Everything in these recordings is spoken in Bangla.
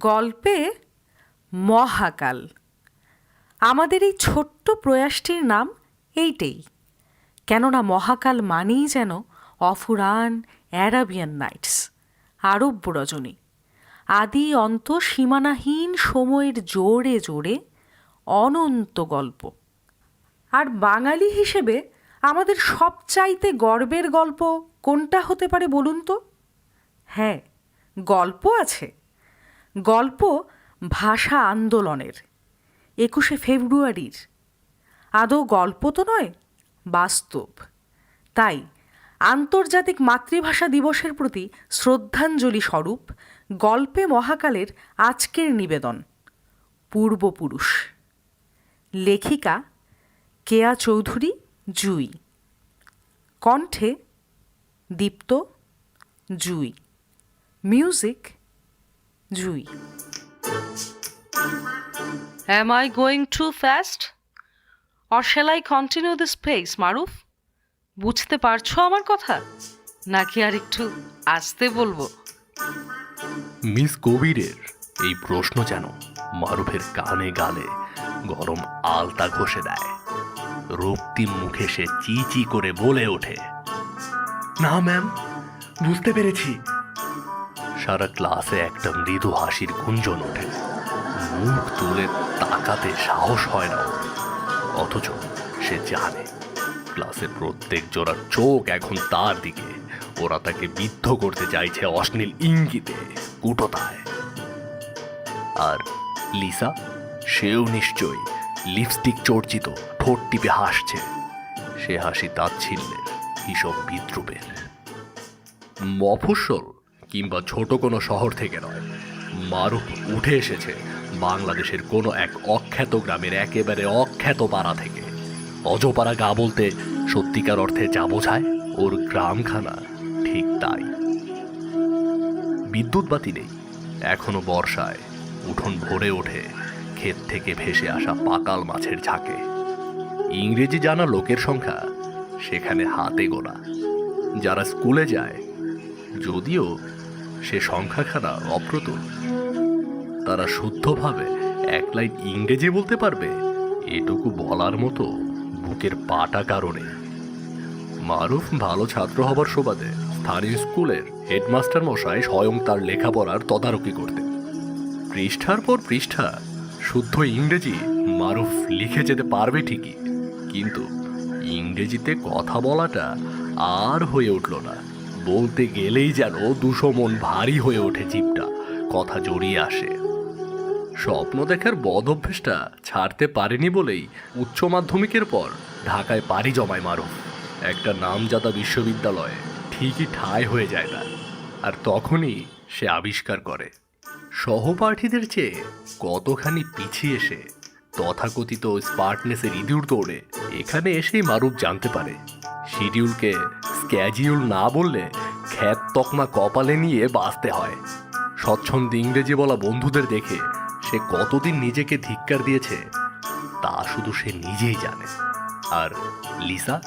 গল্পে মহাকাল। আমাদের এই ছোট্ট প্রয়াসটির নাম এইটেই। কেননা মহাকাল মানেই যেন অফুরান অ্যারাবিয়ান নাইটস আরব্য রজনী আদি অন্ত সীমানাহীন সময়ের জোরে জোরে অনন্ত গল্প। আর বাঙালি হিসেবে আমাদের সবচাইতে গর্বের গল্প কোনটা হতে পারে বলুন তো? হ্যাঁ গল্প আছে। গল্প ভাষা আন্দোলনের, একুশে ফেব্রুয়ারির। আদৌ গল্প তো নয়, বাস্তব। তাই আন্তর্জাতিক মাতৃভাষা দিবসের প্রতি শ্রদ্ধাঞ্জলি স্বরূপ গল্পে মহাকালের আজকের নিবেদন, পূর্বপুরুষ। লেখিকা কেয়া চৌধুরী, জুই। কণ্ঠে Dipto, Jui. Music Jui. Am I going too fast? Or shall I continue this pace, Maruf বুঝতে পারছ আমার কথা? নাকি আর একটু আসতে বলব? মিস কবিরের এই প্রশ্ন যেন মারুফের কানে গালে গরম আলতা ঘষে দেয়। রক্তিম মুখে সে চি চি করে বলে ওঠে। না ম্যাম বুঝতে পেরেছি। সারা ক্লাসে একটা মৃদু হাসির গুঞ্জন ওঠে। মুখ তুলে তাকাতে সাহস হয় না অথচ সে জানে ক্লাসের প্রত্যেক জোড়া চোখ এখন তার দিকে। ওরা তাকে বিদ্ধ করতে চাইছে অশ্লীল ইঙ্গিতে, কুটতায়। আর লিসা, সেও নিশ্চয়ই লিপস্টিক চর্চিত, ঠোঁট টিপে হাসছে। সে হাসি তাচ্ছিল্যের, হিসব বিদ্রুপের। মফস্বল কিংবা ছোট কোনো শহর থেকে নয়। মারুফ উঠে এসেছে বাংলাদেশের কোনো এক অখ্যাত গ্রামের একেবারে অখ্যাত পাড়া থেকে। অজপাড়া গা বলতে সত্যিকার অর্থে যা বোঝায়, ওর গ্রামখানা ঠিক তাই। বিদ্যুৎ বাতি নেই, এখনও বর্ষায় উঠোন ভরে ওঠে ক্ষেত থেকে ভেসে আসা পাকাল মাছের ঝাঁকে। ইংরেজি জানা লোকের সংখ্যা সেখানে হাতে গোনা। যারা স্কুলে যায়, যদিও সে সংখ্যাখানা অপ্রতুল। তারা শুদ্ধভাবে এক লাইন ইংরেজি বলতে পারবে, এটুকু বলার মতো বুকের পাটা কারণে। মারুফ ভালো ছাত্র হবার সুবাদে স্থানীয় স্কুলের হেডমাস্টার মশাই স্বয়ং তার লেখাপড়ার তদারকি করতেন। পৃষ্ঠার পর পৃষ্ঠা শুদ্ধ ইংরেজি মারুফ লিখে যেতে পারবে ঠিকই, কিন্তু ইংরেজিতে কথা বলাটা আর হয়ে উঠল না। বলতে গেলেই যেন দুশো মন ভারী হয়ে ওঠে জিপটা। কথা জড়িয়ে আসে। স্বপ্ন দেখার বদ অভ্যেসটা ছাড়তে পারেনি বলেই উচ্চ মাধ্যমিকের পর ঢাকায় পাড়ি জমায় মারুফ। একটা নামজাদা বিশ্ববিদ্যালয়ে ঠিকই ঠাঁই হয়ে যায় তার। আর তখনই সে আবিষ্কার করে। সহপাঠীদের চেয়ে কতখানি পিছিয়ে এসে তথাকথিত স্পার্টনেসের ইঁদুর দৌড়ে এখানে এসেই মারুফ জানতে পারে। শিডিউলকে স্ক্যাজিউল না বললে খ্যাত তকমা কপালে নিয়ে বাঁচতে হয়। স্বচ্ছন্দ ইংরেজি বলা বন্ধুদের দেখে সে কতদিন নিজেকে ধিক্কার দিয়েছে, তা শুধু সে নিজেই জানে। আর লিসা,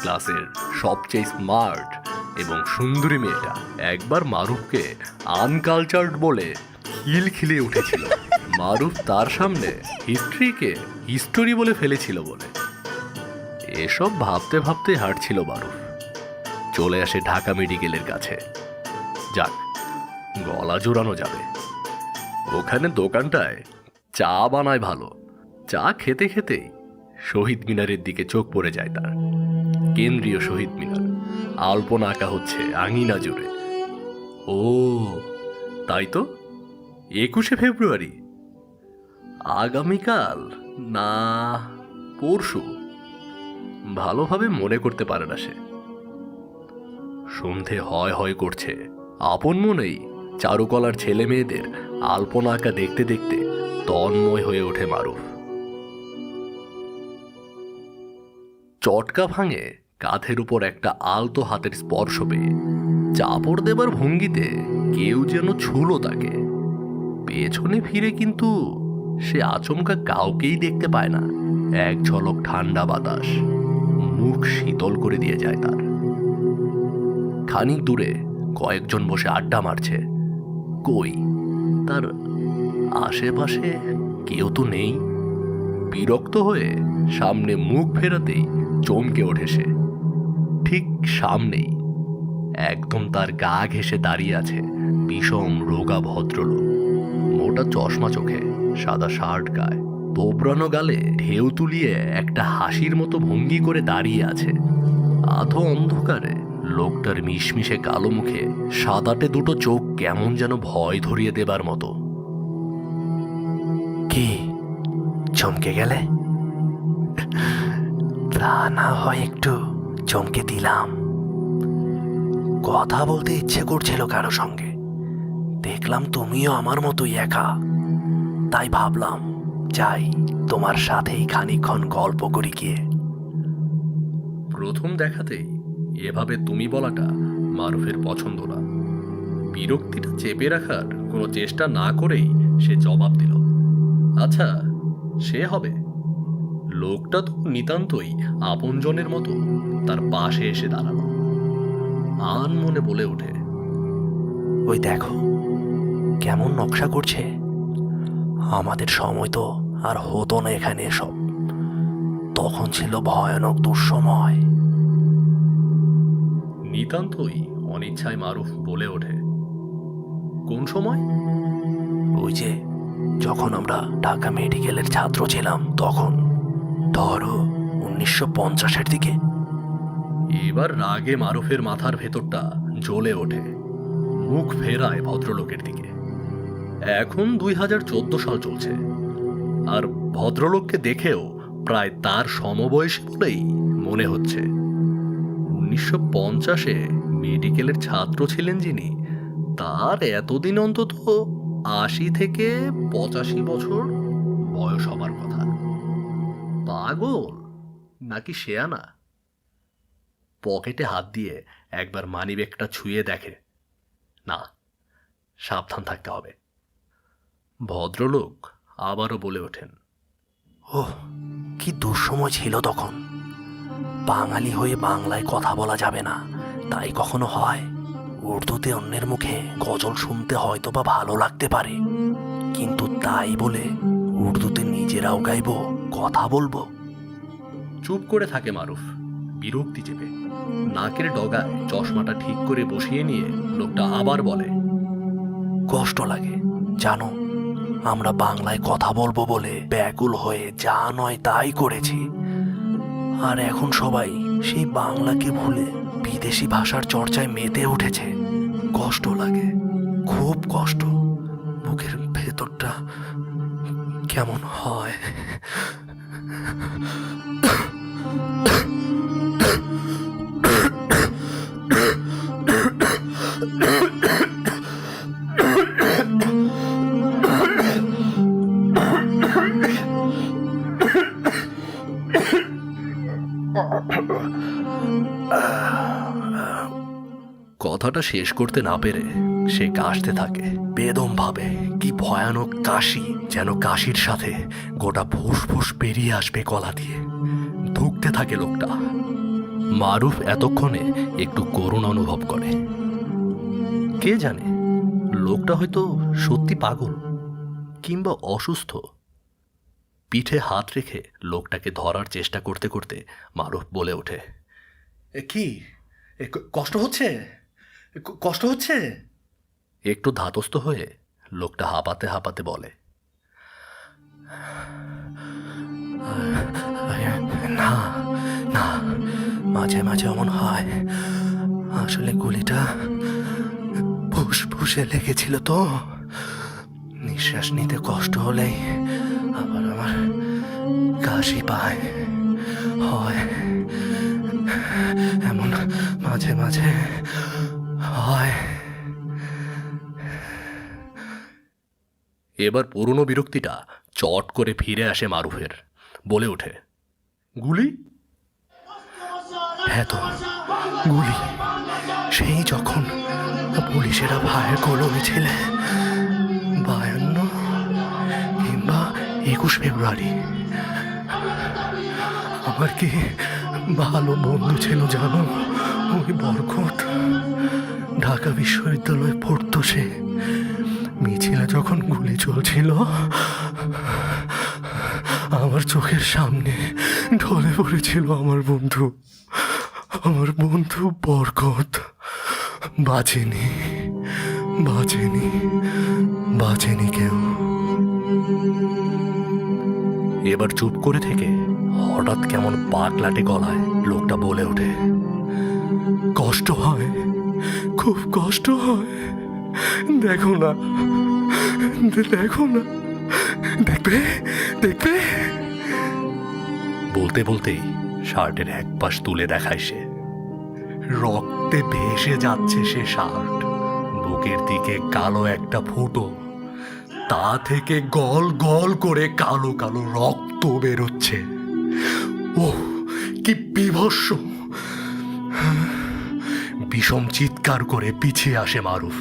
ক্লাসের সবচেয়ে স্মার্ট এবং সুন্দরী মেয়েটা, একবার মারুফকে আনকালচার্ড বলে খিল খিলে উঠেছিল। মারুফ তার সামনে হিস্ট্রিকে হিস্টোরি বলে ফেলেছিল বলে। এসব ভাবতে ভাবতে হাঁটছিল মারুফ চলে আসে ঢাকা মেডিকেলের কাছে। যাক, গলা জোড়ানো যাবে। ওখানে দোকানটায় চা বানায় ভালো। চা খেতে খেতেই শহীদ মিনারের দিকে চোখ পড়ে যায় তার। কেন্দ্রীয় শহীদ মিনার। আলপনা আঁকা হচ্ছে আঙিনা জুড়ে। ও, তাই তো? একুশে ফেব্রুয়ারি। আগামীকাল? না, পরশু। ভালোভাবে মনে করতে পারে না সে। সন্ধে হয় হয় করছে। আপন মনেই চারুকলার ছেলে মেয়েদের আলপনা আঁকা দেখতে দেখতে তন্ময় হয়ে ওঠে মারুফ। চটকা ভাঙে কাঁধের উপর একটা আলতো হাতের স্পর্শ পেয়ে। চাপড় দেবার ভঙ্গিতে কেউ যেন ছুলো তাকে। পেছনে ফিরে কিন্তু সে আচমকা কাউকেই দেখতে পায় না। এক ঝলক ঠান্ডা বাতাস। মুখ শীতল করে দিয়ে যায় তার। খানিক দূরে কয়েকজন বসে আড্ডা মারছে। কই? তার আশেপাশে কেউ তো নেই। বিরক্ত হয়ে সামনে মুখ ফেরাতেই চমকে ওঠে সে। ঠিক সামনেই একদম তার গা ঘেসে দাঁড়িয়ে আছে বিষম রোগা ভদ্রলোক। মোটা চশমা চোখে সাদা শার্ট গায়ে। তোবড়ানো গালে ঢেউ তুলিয়ে একটা হাসির মতো ভঙ্গি করে দাঁড়িয়ে আছে। আধো অন্ধকারে লোকটার মিশমিশে কালো মুখে সাদাটে দুটো চোখ কেমন যেন ভয় ধরিয়ে দেবার মতো। কি? চমকে গেলে? তা না হয় একটু চমকে দিলাম। কথা বলতে ইচ্ছে করছিল কারও সঙ্গে। দেখলাম তুমিও আমার মতোই একা। তাই ভাবলাম যাই তোমার সাথেই খানিক্ষণ গল্প করি গিয়ে। প্রথম দেখাতেই এভাবে তুমি বলাটা মারুফের পছন্দ না। বিরক্তিটা চেপে রাখার কোনো চেষ্টা না করেই সে জবাব দিল। আচ্ছা সে হবে। লোকটা তো নিতান্তই আপনজনের মতো তার পাশে এসে দাঁড়াল। আন মনে বলে ওঠে। ওই দেখো কেমন নকশা করছে। আমাদের সময় তো আর হতো না এখানে এসব। তখন ছিল ভয়ানক দুঃসময়। নিতান্তই অনিচ্ছায় মারুফ বলে ওঠে। কোন সময়? ওই যে যখন আমরা ঢাকা মেডিকেলের ছাত্র ছিলাম তখন। ধরো উনিশশো পঞ্চাশের দিকে। এবার রাগে মারুফের মাথার ভেতরটা জ্বলে ওঠে। মুখ ফেরায় ভদ্রলোকের দিকে। এখন দুই হাজার চোদ্দ সাল চলছে। আর ভদ্রলোককে দেখেও প্রায় তার সমবয়সী বলেই মনে হচ্ছে। উনিশশো পঞ্চাশে মেডিকেলের ছাত্র ছিলেন যিনি, তার এতদিন অন্তত আশি থেকে পঁচাশি বছর বয়স হবার কথা। পাগল? নাকি শেয়ানা? পকেটে হাত দিয়ে একবার মানিব্যাগটা ছুঁয়ে দেখে। না, সাবধান থাকতে হবে। ভদ্রলোক আবারও বলে ওঠেন ও কি দুঃসময় ছিল তখন। বাঙালি হয়ে বাংলায় কথা বলা যাবে না তাই কখনো হয়। উর্দুতে অন্যের মুখে গজল শুনতে হয়তো বা ভালো লাগতে পারে কিন্তু তাই বলে উর্দুতে নিজেরাও গাইবো কথা বলব। চুপ করে থাকে মারুফ বিরক্তি চেপে। নাকের ডগায় চশমাটা ঠিক করে বসিয়ে নিয়ে লোকটা আবার বলে কষ্ট লাগে জানো আমরা বাংলায় কথা বলব বলে ব্যাকুল হয়ে যা নয় তাই করেছি। আর এখন সবাই সেই বাংলাকে ভুলে বিদেশি ভাষার চর্চায় মেতে উঠেছে। কষ্ট লাগে, খুব কষ্ট। বুকের ভেতরটা কেমন হয়? কথাটা শেষ করতে না পেরে সে কাশতে থাকে। বেদম ভাবে কি ভয়ানক কাশি যেন কাশির সাথে গোটা ফুসফুস বেরিয়ে আসবে গলা দিয়ে। ধুকতে থাকে লোকটা। মারুফ এতক্ষণে একটু করুণ অনুভব করে। কে জানে, লোকটা হয়তো সত্যি পাগল কিংবা অসুস্থ। পিঠে হাত রেখে লোকটাকে ধরার চেষ্টা করতে করতে মারুফ বলে ওঠে। কি? কষ্ট হচ্ছে? কষ্ট হচ্ছে? একটু ধাতস্থ হয়ে লোকটা হাঁপাতে হাঁপাতে বলে না না মাঝে মাঝে এমন হয়। আসলে গুলিটা ফুসফুসে লেগেছিল তো। নিঃশ্বাস নিতে কষ্ট হলেই আবার আমার কাশি পায় হয়। এমন মাঝে মাঝে হয়। এবার পুরনো বিরক্তিটা চট করে ফিরে আসে মারুফের বলে ওঠে গুলি? হ্যাঁ তো গুলি। সেই যখন পুলিশেরা ভাইয়ের কলমে ছিলে একুশ ফেব্রুয়ারি। আমার কি ভালো বন্ধু ছিল জানো? ওই বরকত। ঢাকা বিশ্ববিদ্যালয়ে পড়তো সে। মিছিলে যখন গুলি চলছিল, আমার চোখের সামনে ঢলে পড়েছিল আমার বন্ধু। আমার বন্ধু বরকত। বাঁচেনি বাঁচেনি বাঁচেনি কেউ। এবার চুপ করে থেকে হঠাৎ কেমন পাগলাটে গলায় লোকটা বলে ওঠে, কষ্ট হয়, খুব কষ্ট হয়। দেখো না দেখো না, দেখবে দেখবে? বলতে বলতেই শার্টের এক পাশ তুলে দেখায় সে। রক্তে ভেসে যাচ্ছে সে শার্ট। বুকের দিকে কালো একটা ফুটো তা থেকে গল গল করে কালো কালো রক্ত বেরোচ্ছে। ও কি বিভৎস। বিষম চিৎকার করে পিছিয়ে আসে মারুফ।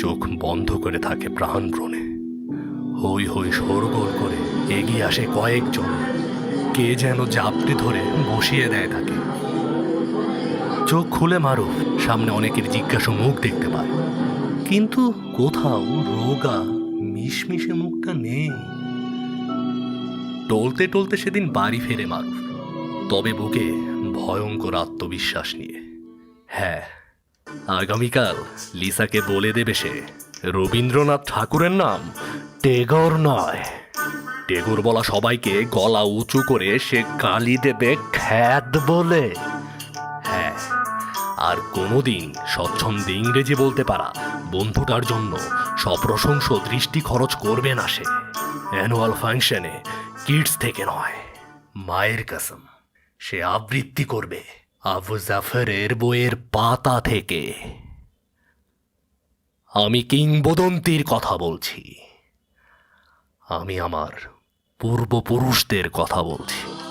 চোখ বন্ধ করে থাকে প্রাণব্রণে হই হই শোরগোল করে এগিয়ে আসে কয়েকজন। কে যেন জাপটে ধরে বসিয়ে দেয় তাকে। চোখ খুলে মারুফ সামনে অনেকের জিজ্ঞাসা মুখ দেখতে পায়। কিন্তু কোথাও রোগা মিশমিশে মুখটা নেই। টলতে টলতে সেদিন বাড়ি ফেরে মারুফ। তবে বুকে ভয়ঙ্কর আত্মবিশ্বাস নিয়ে। হ্যাঁ আগামীকাল লিসাকে বলে দেবে সে, রবীন্দ্রনাথ ঠাকুরের নাম টেগর নয়। টেগর বলা সবাইকে গলা উঁচু করে সে গালি দেবে খ্যাত বলে। আর কোনোদিন স্বচ্ছন্দে ইংরেজি বলতে পারা বন্ধুটার জন্য সপ্রশংস দৃষ্টি খরচ করবে না সে। অ্যানুয়াল ফাংশনে কিডস থেকে নয়। মায়ের কাসম, সে আবৃত্তি করবে আবু জাফরের বইয়ের পাতা থেকে। আমি কিংবদন্তির কথা বলছি। আমি আমার পূর্বপুরুষদের কথা বলছি।